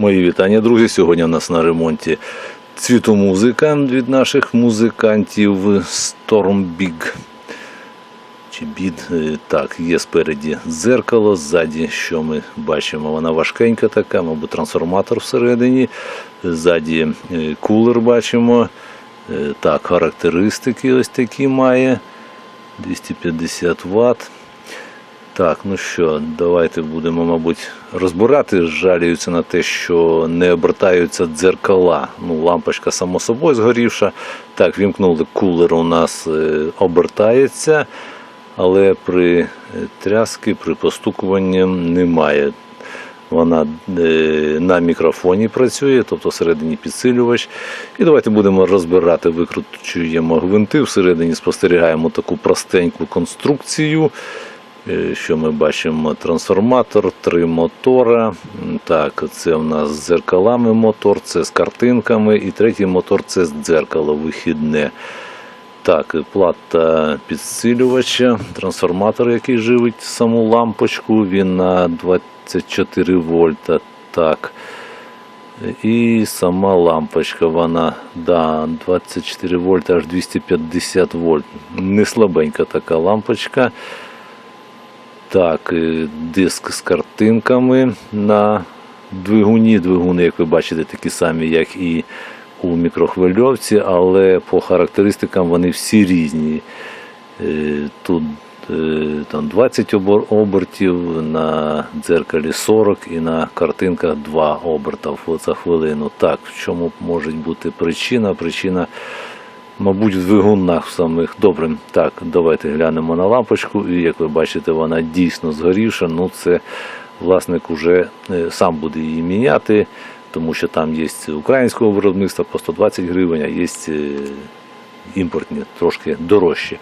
Мої вітання, друзі. Сьогодні у нас на ремонті цвітомузика від наших музикантів Storm Big. Чи бід, Е, так, є спереді дзеркало, ззаді, що ми бачимо, вона важкенька така, мабуть, трансформатор всередині. Ззаді е, кулер бачимо. Е, Так, характеристики ось такі має. 250 Вт. Так, ну що, давайте будемо, мабуть, розбирати. Жаліються на те, що не обертаються дзеркала. Ну, лампочка само собою згорівша. Так, вімкнули кулер у нас е, обертається, але при е, тряски, при постукуванні немає. Вона е, на мікрофоні працює, тобто всередині підсилювач. І давайте будемо розбирати, викручуємо гвинти, всередині спостерігаємо таку простеньку конструкцію. Е, Що ми бачимо? Трансформатор, три мотора. Так, це у нас з дзеркалами мотор, це з картинками, і третій мотор це з дзеркало вихідне. Так, плата підсилювача, трансформатор, який живить саму лампочку, він на 24 вольта. Так. І сама лампочка, вона да, 24 вольта, аж 250 вольт. Не слабенька така лампочка. Так, е, диск з картинками на двигуні. Двигуни, як ви бачите, такі самі, як і у мікрохвильовці, але по характеристикам вони всі різні. Е, Тут е, там 20 обертів, на дзеркалі 40 і на картинках 2 оберта за хвилину. Так, в чому може бути причина? Причина Мабуть, в двигунах самих. Добре, так, давайте глянемо на лампочку. І як ви бачите, вона дійсно згорівша. Ну, це власник уже е, сам буде її міняти, тому що там є українського виробництва по 120 гривень, а є е, імпортні, трошки дорожчі.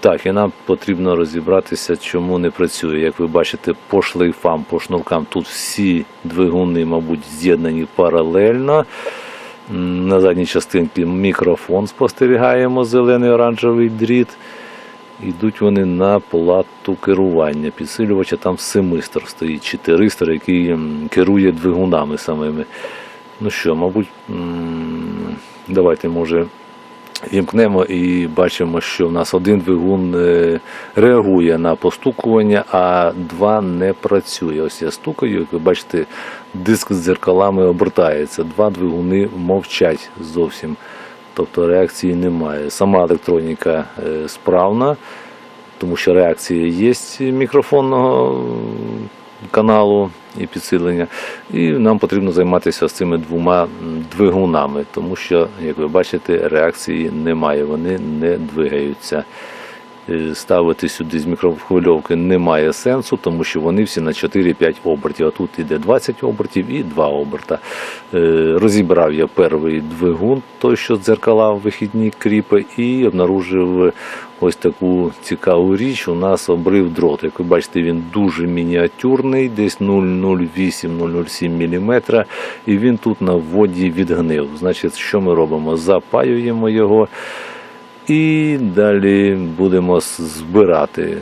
Так, і нам потрібно розібратися, чому не працює. Як ви бачите, по шлейфам, по шнуркам тут всі двигуни, мабуть, з'єднані паралельно. На задній частинці мікрофон спостерігаємо, зелений оранжевий дріт. Йдуть вони на плату керування. Підсилювача там семистр стоїть, чи теристор, який керує двигунами самими. Ну що, мабуть, давайте, може, вімкнемо і бачимо, що в нас один двигун е, реагує на постукування, а два не працює. Ось я стукаю, як ви бачите, диск з дзеркалами обертається. Два двигуни мовчать зовсім. Тобто реакції немає. Сама електроніка е, справна, тому що реакція є мікрофонного каналу і підсилення. І нам потрібно займатися з цими двома двигунами, тому що, як ви бачите, реакції немає, вони не двигаються. Е, Ставити сюди з мікрохвильовки немає сенсу, тому що вони всі на 4-5 обертів. А тут іде 20 обертів і 2 оберта. Е, Розібрав я перший двигун, той, що дзеркала в вихідні кріпи, і обнаружив ось таку цікаву річ. У нас обрив дрот. Як ви бачите, він дуже мініатюрний, десь 0,08-0,07 мм, і він тут на вводі відгнив. Значить, що ми робимо? Запаюємо його. І далі будемо збирати. Е,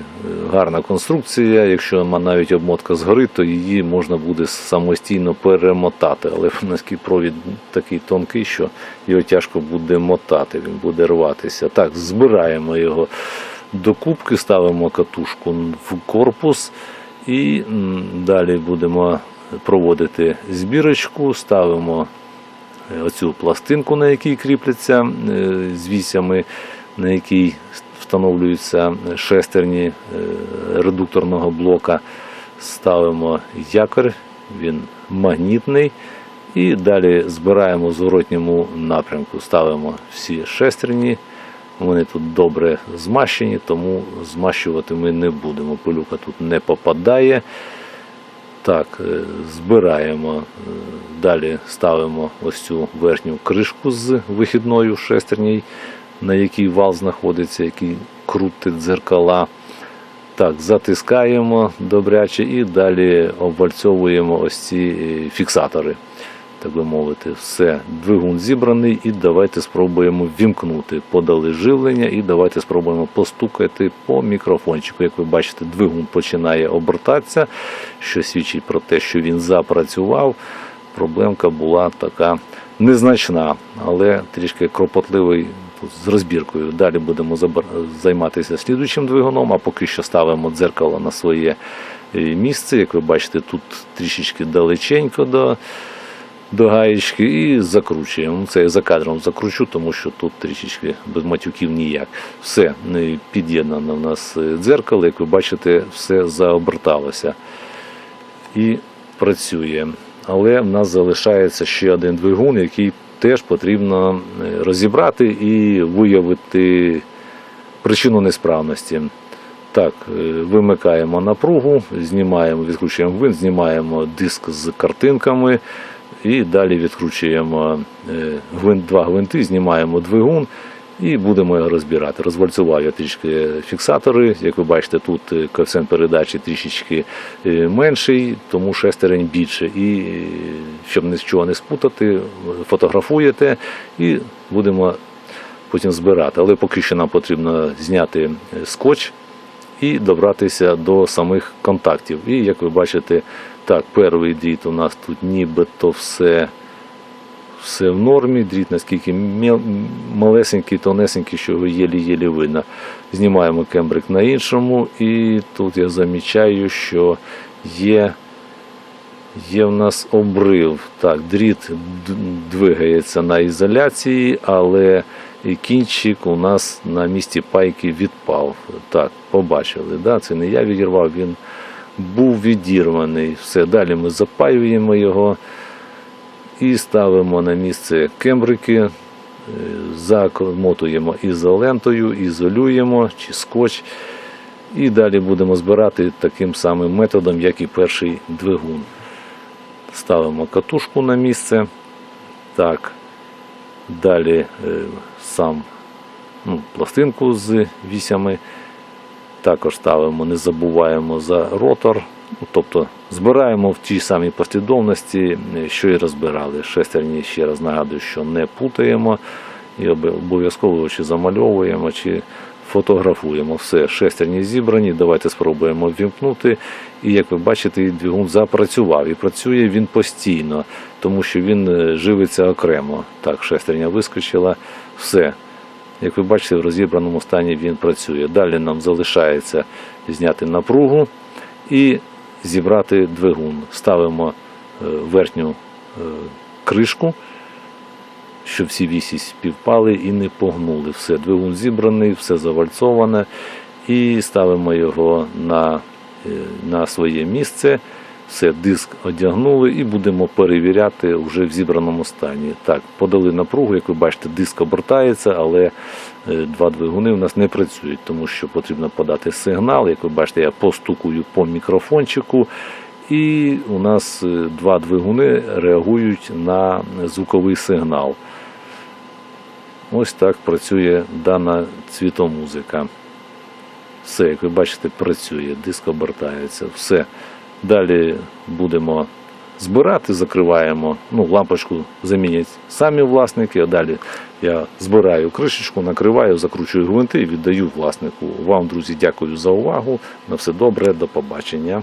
Гарна конструкція. Якщо навіть обмотка згорить, то її можна буде самостійно перемотати. Але наскільки провід такий тонкий, що його тяжко буде мотати, він буде рватися. Так, збираємо його до кубки, ставимо катушку в корпус і далі будемо проводити збірочку, ставимо оцю пластинку, на якій кріпляться е, з вісями, на якій встановлюються шестерні е, редукторного блока. Ставимо якорь, він магнітний. І далі збираємо в зворотньому напрямку. Ставимо всі шестерні. Вони тут добре змащені, тому змащувати ми не будемо. Пилюка тут не попадає. Так, е, збираємо. е, Далі ставимо ось цю верхню кришку з вихідною шестерній, на якій вал знаходиться, який крутить дзеркала. Так, затискаємо добряче і далі обвальцьовуємо ось ці е, фіксатори. Так би мовити, все, двигун зібраний, і давайте спробуємо вімкнути. Подали живлення, і давайте спробуємо постукати по мікрофончику. Як ви бачите, двигун починає обертатися, що свідчить про те, що він запрацював. проблемка була така незначна, але трішки кропотливий з розбіркою. Далі будемо займатися слідуючим двигуном, а поки що ставимо дзеркало на своє е, місце. Як ви бачите, тут трішечки далеченько до, до гаєчки і закручуємо. Це я за кадром закручу, тому що тут трішечки без матюків ніяк. Все під'єднано в нас е, дзеркало, як ви бачите, все заоберталося і працює. Але в нас залишається ще один двигун, який теж потрібно е, розібрати і виявити причину несправності. Так, е, вимикаємо напругу, знімаємо, відкручуємо гвинт, знімаємо диск з картинками і далі відкручуємо е, гвинт, два гвинти, знімаємо двигун і будемо його розбирати. Розвальцював я трішки фіксатори. Як ви бачите, тут е, коефіцієнт передачі трішечки е, менший, тому шестерень більше. І щоб нічого не спутати, фотографуєте і будемо потім збирати. Але поки що нам потрібно зняти скотч і добратися до самих контактів. І як ви бачите, так, перший дріт у нас тут нібито все, все в нормі. Дріт наскільки малесенький, тонесенький, що його єлі-єлі видно. Знімаємо кембрик на іншому, і тут я замічаю, що є. Є в нас обрив. Так, дріт двигається на ізоляції, але кінчик у нас на місці пайки відпав. Так, побачили. Да? Це не я відірвав, він був відірваний. Все, далі ми запаюємо його і ставимо на місце кембрики, е, замотуємо ізолентою, ізолюємо чи скотч. І далі будемо збирати таким самим методом, як і перший двигун. Ставимо катушку на місце. Так. Далі е, сам ну, пластинку з вісями. Також ставимо, не забуваємо за ротор. Тобто збираємо в тій самій послідовності, що і розбирали. Шестерні, ще раз нагадую, що не путаємо і обов'язково чи замальовуємо, чи фотографуємо. Все, шестерні зібрані. Давайте спробуємо ввімкнути. І як ви бачите, двигун запрацював. І працює він постійно, тому що він е, живиться окремо. Так, шестерня вискочила. Все. Як ви бачите, в розібраному стані він працює. Далі нам залишається зняти напругу і зібрати двигун. Ставимо е, верхню е, кришку, щоб всі вісі співпали і не погнули. Все, двигун зібраний, все завальцоване. І ставимо його на, е, на своє місце. Все, диск одягнули і будемо перевіряти вже в зібраному стані. Так, подали напругу, як ви бачите, диск обертається, але е, два двигуни у нас не працюють, тому що потрібно подати сигнал. Як ви бачите, я постукую по мікрофончику, і у нас е, два двигуни реагують на звуковий сигнал. Ось так працює дана цвітомузика. Все, як ви бачите, працює, диск обертається. Все. Далі будемо збирати, закриваємо. Ну, лампочку замінять самі власники, а далі я збираю кришечку, накриваю, закручую гвинти і віддаю власнику. Вам, друзі, дякую за увагу. На все добре, до побачення.